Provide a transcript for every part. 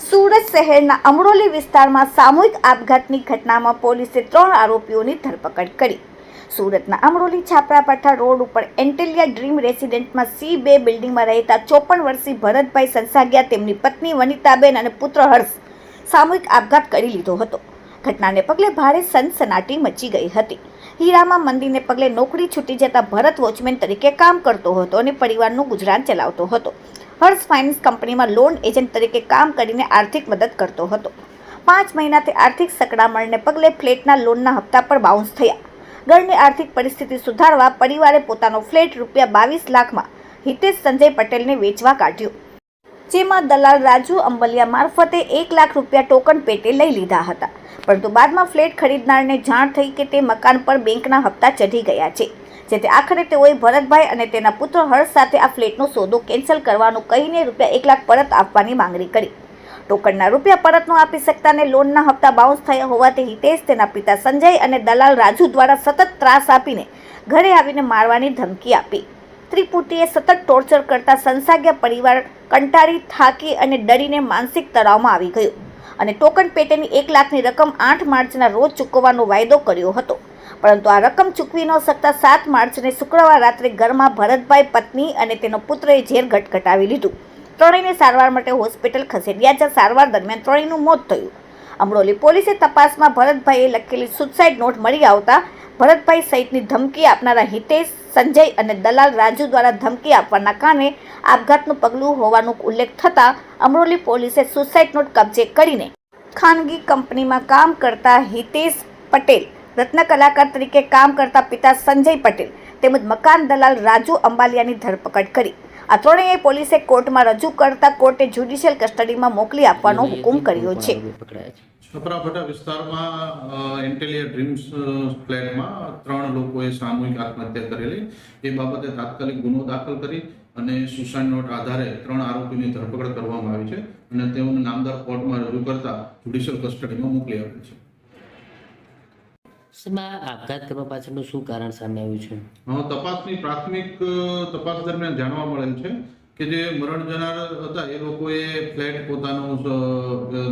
સુરત શહેરના અમરોલી વિસ્તારમાં સામૂહિક આપઘાતની ઘટનામાં પોલીસે ત્રણ આરોપીઓની ધરપકડ કરી. સુરતના અમરોલી છાપરા છાપરાપાઠા રોડ ઉપર એન્ટેલિયા ડ્રીમ રેસિડેન્ટમાં સી બે બિલ્ડિંગમાં રહેતા ચોપન વર્ષીય ભરતભાઈ સંસાગ્યા તેમની પત્ની વનિતાબેન અને પુત્ર હર્ષ સામૂહિક આપઘાત કરી લીધો હતો. ઘટનાને પગલે ભારે સનસનાટી મચી ગઈ હતી. હીરામાં મંદીને પગલે નોકરી છૂટી જતા ભરત વોચમેન તરીકે કામ કરતો હતો અને પરિવારનું ગુજરાન ચલાવતો હતો. હર્ષ ફાઇનાન્સ કંપનીમાં લોન એજન્ટ તરીકે કામ કરીને આર્થિક મદદ કરતો હતો. પાંચ મહિનાથી આર્થિક સકડામણને પગલે ફ્લેટના લોનના હપ્તા પર બાઉન્સ થયા. ઘરની આર્થિક પરિસ્થિતિ સુધારવા પરિવારે પોતાનો ફ્લેટ રૂપિયા બાવીસ લાખમાં હિતેશ સંજય પટેલને વેચવા કાઢ્યો. જેમાં દલાલ રાજુ અંબલિયા મારફતે એક લાખ રૂપિયા ટોકન પેટે લઈ લીધા હતા. પરંતુ બાદમાં ફ્લેટ ખરીદનારને જાણ થઈ કે તે મકાન પર બેંકના હપ્તા ચઢી ગયા છે, જેથી આખરે તેઓએ ભરતભાઈ અને તેના પુત્ર હર્ષ સાથે આ ફ્લેટનો સોદો કેન્સલ કરવાનું કહીને રૂપિયા એક લાખ પરત આપવાની માંગણી કરી. ટોકનના રૂપિયા પરત ન આપી શકતા અને લોનના હપ્તા બાઉન્સ થયા હોવાથી હિતેશ, તેના પિતા સંજય અને દલાલ રાજુ દ્વારા સતત ત્રાસ આપીને ઘરે આવીને મારવાની ધમકી આપી. ત્રિપુટીએ સતત ટોર્ચર કરતા સંસાગ્યા પરિવાર કંટાળી, થાકી અને ડરીને માનસિક તણાવમાં આવી ગયો. અને ટોકન પેટેની એક લાખની રકમ આઠ માર્ચના રોજ ચૂકવવાનો વાયદો કર્યો હતો. પરંતુ આ રકમ ચૂકવી ન શકતા સાત માર્ચને શુક્રવાર રાત્રે ઘરમાં ભરતભાઈ પત્ની અને તેનો પુત્રએ ઝેર ઘટઘટાવી લીધું. ત્રણેયને સારવાર માટે હોસ્પિટલ ખસેડ્યા જ્યાં સારવાર દરમિયાન ત્રણેયનું મોત થયું. અમરોલી પોલીસે તપાસમાં ભરતભાઈએ લખેલી સુસાઇડ નોટ મળી આવતા ભરતભાઈ સહિતની ધમકી આપનારા હિતેશ, સંજય અને દલાલ રાજુ દ્વારા ધમકી આપવાના કારણે આપઘાતનું પગલું હોવાનો ઉલ્લેખ થતાં અમરોલી પોલીસે સુસાઇડ નોટ કબજે કરીને ખાનગી કંપનીમાં કામ કરતા હિતેશ પટેલ, રત્ન કલાકાર તરીકે કામ કરતા પિતા સંજય પટેલ તેમજ મકાન દલાલ રાજુ અંબાલિયાની ધરપકડ કરી. આ ત્રણેય પોલીસે કોર્ટમાં રજૂ કરતા કોર્ટે જ્યુડિશિયલ કસ્ટડીમાં મોકલી આપવાનો હુકમ કર્યો છે. છપરાફટા વિસ્તારમાં એન્ટેલિયા ડ્રીમ્સ ફ્લેટમાં ત્રણ લોકોએ સામૂહિક આત્મહત્યા કરેલી. એ બાબતે તાત્કાલિક ગુનો દાખલ કરી અને સુસાઇડ નોટ આધારે ત્રણ આરોપીની ધરપકડ કરવામાં આવી છે અને તેઓને નામદાર કોર્ટમાં રજૂ કરતા જ્યુડિશિયલ કસ્ટડીમાં મોકલી આપેલ છે. શેમાં આપઘાત કરવા પાછળનું શું કારણ સામે આવ્યું છે? હા તપાસની પ્રાથમિક તપાસ દરમિયાન જાણવા મળેલ છે કે જે મરણ જનાર હતા, એ લોકોએ ફ્લેટ પોતાનો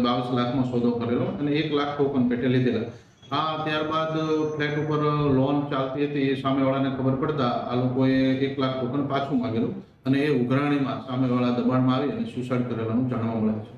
બાવીસ લાખમાં સોદો કરેલો અને એક લાખ ટોકન પેટે લીધેલા. આ ત્યારબાદ ફ્લેટ ઉપર લોન ચાલતી હતી એ સામેવાળાને ખબર પડતા આ લોકોએ એક લાખ ટોકન પાછું માંગેલું અને એ ઉઘરાણીમાં સામેવાળા દબાણમાં આવી અને સુસાઇડ કરેલાનું જાણવા મળે છે.